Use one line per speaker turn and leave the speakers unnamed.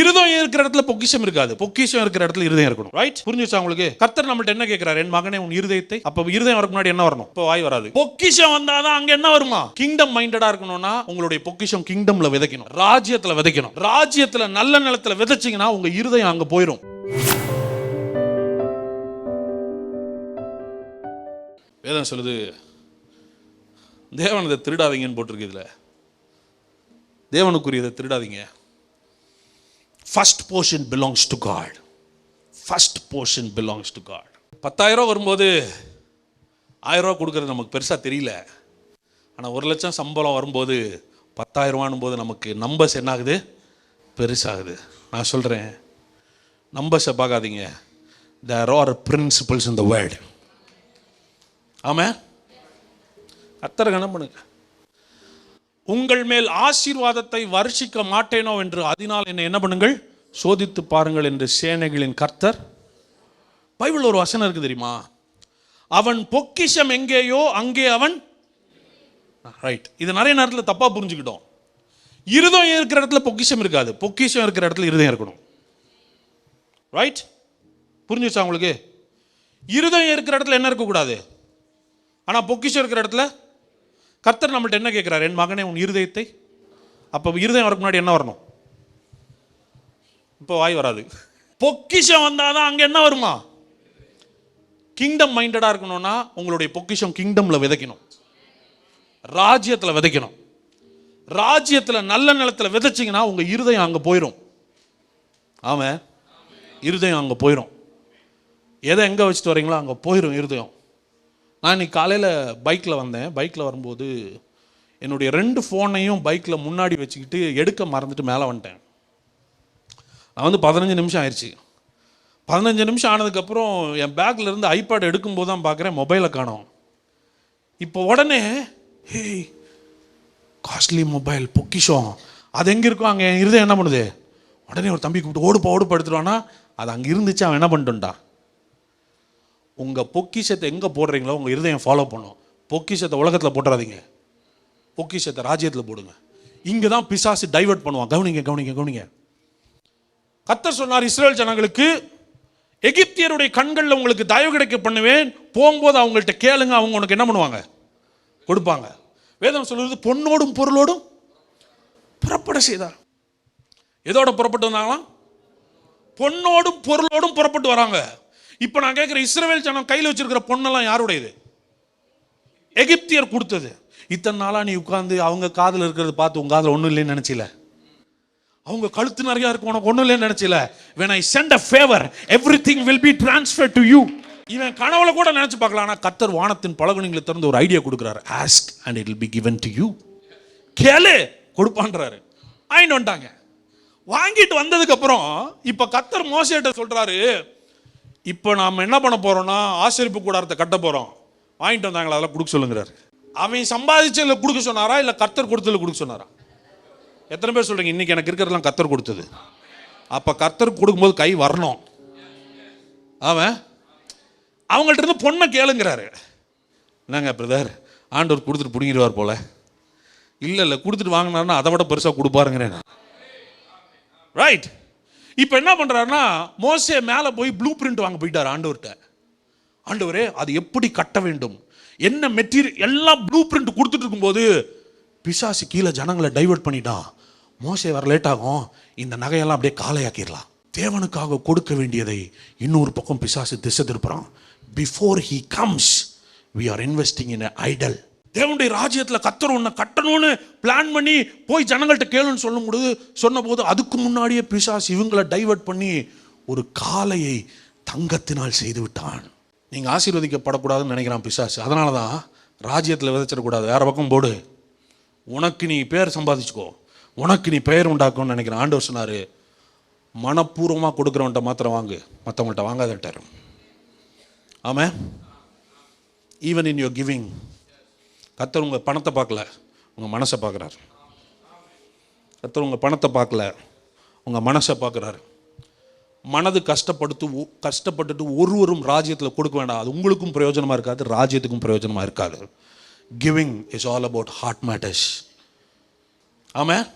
இருதயம் இருக்கிற இடத்துல பொக்கிஷம் இருக்காது. பொக்கிஷம் இருக்கிற இடத்துல இருதயம் இருக்கணும். ரைட் புரிஞ்சுச்சா உங்களுக்கு? கர்த்தர் நம்மள்ட்ட என்ன கேட்கிறார்? என் மகனே உன் இருதயத்தை அப்ப இருதயம் வரக்கு முன்னாடி என்ன வரணும்? இப்போ வாய் வராது. பொக்கிஷம் வந்தாதான் அங்க என்ன வருமா? கிங்டம் மைண்டடா இருக்கணும்னா உங்களுடைய பொக்கிஷம் கிங்டம்ல விதைக்கணும். ராஜ்யத்துல விதைக்கணும். ராஜ்யத்துல நல்ல நிலத்துல விதைச்சிங்கன்னா உங்க இருதயம் அங்க போயிடும் வேதம் சொல்லுது தேவன் திருடாதீங்கன்னு போட்டிருக்கு இதுல. தேவனுக்குரியதை திருடாதீங்க. First portion belongs to God first portion belongs to God பத்தாயிரம் வரும்போது ஆயிரம் ரூபா நமக்கு பெருசாக தெரியல. ஆனால் ஒரு லட்சம் சம்பளம் வரும்போது பத்தாயிரம் போது நமக்கு நம்பர்ஸ் என்ன ஆகுது பெருசாகுது. நான் சொல்கிறேன் நம்பர்ஸை பார்க்காதீங்க. There are principles in the world ஆமாம் அத்தனை கணம் பண்ணுங்க. உங்கள் மேல் ஆசீர்வாதத்தை வருஷிக்க மாட்டேனோ என்று அதனால் என்னை என்ன பண்ணுங்கள்? சோதித்து பாருங்கள் என்று சேனைகளின் கர்த்தர். பைபிள் ஒரு வசனம் இருக்கு தெரியுமா? அவன் பொக்கிஷம் எங்கேயோ அங்கே அவன் ரைட் இது நிறைய நேரத்தில் தப்பாக புரிஞ்சுக்கிட்டோம். இருதயம் இருக்கிற இடத்துல பொக்கிஷம் இருக்காது. பொக்கிஷம் இருக்கிற இடத்துல இருதயம் இருக்கணும். ரைட் புரிஞ்சுச்சா உங்களுக்கு? இருதயம் இருக்கிற இடத்துல என்ன இருக்கக்கூடாது? ஆனால் பொக்கிஷம் இருக்கிற இடத்துல கர்த்தர் நம்மள்ட்ட என்ன கேட்குறாரு என் மகனே உன் இருதயத்தை அப்போ இருதயம் வரக்கு முன்னாடி என்ன வரணும்? இப்போ வாய் வராது. பொக்கிஷம் வந்தாதான் அங்கே என்ன வருமா? கிங்டம் மைண்டடாக இருக்கணும்னா உங்களுடைய பொக்கிஷம் கிங்டமில் விதைக்கணும். ராஜ்யத்தில் விதைக்கணும். ராஜ்யத்தில் நல்ல நிலத்தில் விதைச்சிங்கன்னா உங்கள் இருதயம் அங்கே போயிடும் ஆமாம் இருதயம் அங்கே போயிடும் எதை எங்கே வச்சுட்டு வரீங்களோ அங்கே போயிடும் இருதயம். நான் இன்னைக்கு காலையில் பைக்கில் வந்தேன். பைக்கில் வரும்போது என்னுடைய ரெண்டு ஃபோனையும் பைக்கில் முன்னாடி வச்சுக்கிட்டு எடுக்க மறந்துட்டு மேலே வந்துட்டேன். நான் வந்து பதினஞ்சு நிமிஷம் ஆயிடுச்சு பதினஞ்சு நிமிஷம் ஆனதுக்கப்புறம் என் பேக்கில் இருந்து ஐபேட் எடுக்கும்போது தான் பார்க்குறேன் மொபைலை காணோம். இப்போ உடனே ஹேய் காஸ்ட்லி மொபைல் பொக்கிஷம். அது எங்கே இருக்கும் அங்கே இருந்தால் இருதயம் என்ன பண்ணுது? உடனே ஒரு தம்பி கூப்பிட்டு ஓடுப்பா ஓடுப்பா எடுத்துருவானா அது அங்கே இருந்துச்சு அவன் என்ன பண்ணிட்டுன்ட்டான் உங்கள் பொக்கிஷத்தை எங்கே போடுறீங்களோ உங்கள் இருதயம் ஃபாலோ பண்ணும். பொக்கிஷத்தை உலகத்தில் போட்டுறாதீங்க. பொக்கிஷத்தை ராஜ்யத்தில் போடுங்க. இங்கே தான் பிசாசு டைவர்ட் பண்ணுவான். கவனிங்க கவனிங்க கவனிங்க. கத்தர் சொன்னார் இஸ்ரேல் ஜனங்களுக்கு எகிப்தியருடைய கண்களில் உங்களுக்கு தயவு கிடைக்க பண்ணுவேன். போகும்போது அவங்கள்ட்ட கேளுங்க அவங்க உனக்கு என்ன பண்ணுவாங்க? கொடுப்பாங்க. வேதம் சொல்லுறது பொன்னோடும் பொருளோடும் புறப்பட செய்தார். எதோட புறப்பட்டு வந்தாங்களாம்? பொண்ணோடும் பொருளோடும் புறப்பட்டு வராங்க. இப்போ நான் கேட்குறேன் இஸ்ரேல் ஜனம் கையில் வச்சிருக்கிற பொண்ணெல்லாம் யாருடையது? எகிப்தியர் கொடுத்தது. இத்தனை நாளாக நீ உட்காந்து அவங்க காதில் இருக்கிறத பார்த்து உங்க காதில் ஒன்றும் இல்லைன்னு நினச்சில? அவங்க கழுத்து நிறையா இருக்கும் உனக்கு ஒன்றும் இல்லைன்னு நினச்சில? When I sent a favour every thing will be transfer to you இவன் கனவுல கூட நினைச்சு பார்க்கலாம் ஆனால் கத்தர் வானத்தின் பலகுனிங்களை திறந்து ஒரு ஐடியா கொடுக்குறாரு. Ask and it will be given to you கேளு கொடுப்பான்றாரு. வாங்கிட்டு வந்துட்டாங்க வாங்கிட்டு வந்ததுக்கப்புறம் இப்போ கத்தர் மோசிட்ட சொல்கிறாரு இப்போ நாம் என்ன பண்ண போகிறோம்னா ஆசிரிப்பு கூடாரத்தை கட்ட போகிறோம் வாங்கிட்டு வந்தாங்களா அதெல்லாம் கொடுக்க சொல்லுங்கிறார். அவன் சம்பாதிச்சதுல கொடுக்க சொன்னாரா இல்லை கத்தர் கொடுத்ததில் கொடுக்க சொன்னாரா? எத்தனை பேர் சொல்கிறீங்க இன்னைக்கு எனக்கு இருக்கிறதெல்லாம் கத்தர் கொடுத்தது. அப்போ கத்தர் கொடுக்கும்போது கை வரணும். அவன் அவங்கள்ட்ட இருந்து பொண்ணை கேளுங்கிறாரு. என்னங்க பிரதர் ஆண்டவர் கொடுத்துட்டு பிடிங்கிடுவார் போல. இல்லை இல்லை கொடுத்துட்டு வாங்கினாருன்னா அதை விட பெருசாக கொடுப்பாருங்கிறேன் ரைட் இப்போ என்ன பண்ணுறாருன்னா மோசே மேலே போய் ப்ளூ பிரிண்ட் வாங்க போயிட்டார் ஆண்டவர்கிட்ட. ஆண்டவரே அது எப்படி கட்ட வேண்டும்? என்ன மெட்டீரியல் எல்லாம் ப்ளூ பிரிண்ட் கொடுத்துட்டு இருக்கும்போது பிசாசு கீழே ஜனங்களை டைவர்ட் பண்ணிட்டான் மோசே வர லேட் ஆகும். இந்த நகையெல்லாம் அப்படியே காலையாக்கிடலாம். தேவனுக்காக கொடுக்க வேண்டியதை இன்னொரு பக்கம் பிசாசு திசை திருப்புறான். Before he comes we are investing in idol தேவனுடைய ராஜ்யத்தில் கத்தர் உன்னை கட்டணும்னு பிளான் பண்ணி போய் ஜனங்கள்கிட்ட கேளுன்னு சொல்லும் பொழுது சொன்னபோது அதுக்கு முன்னாடியே பிசாஸ் இவங்களை டைவர்ட் பண்ணி ஒரு காலையை தங்கத்தினால் செய்து விட்டான். நீங்கள் ஆசீர்வதிக்கப்படக்கூடாதுன்னு நினைக்கிறான் பிசாஸ் அதனால தான் ராஜ்யத்தில் விதைச்சிடக்கூடாது. வேறு பக்கம் போடு. உனக்கு நீ பேர் சம்பாதிச்சுக்கோ. உனக்கு நீ பெயர் உண்டாக்கணும்னு நினைக்கிறேன். ஆண்டவர் சொன்னார் மனப்பூர்வமாக கொடுக்குறவன்ட்ட மாத்திரம் வாங்கு. மற்றவங்கள்ட்ட வாங்காதட்டார் ஆமாம் ஈவன் இன் யோர் கிவிங் கத்தர் உங்கள் பணத்தை பார்க்கல உங்கள் மனசை பார்க்குறாரு. கத்தர் உங்கள் பணத்தை பார்க்கல உங்கள் மனசை பார்க்குறாரு. மனது கஷ்டப்படுத்து ஒ- கஷ்டப்பட்டுட்டு ஒருவரும் ராஜ்யத்தில் கொடுக்க வேண்டாம். அது உங்களுக்கும் பிரயோஜனமாக இருக்காது ராஜ்யத்துக்கும் பிரயோஜனமாக இருக்காது. Giving is all about heart matters ஆமாம்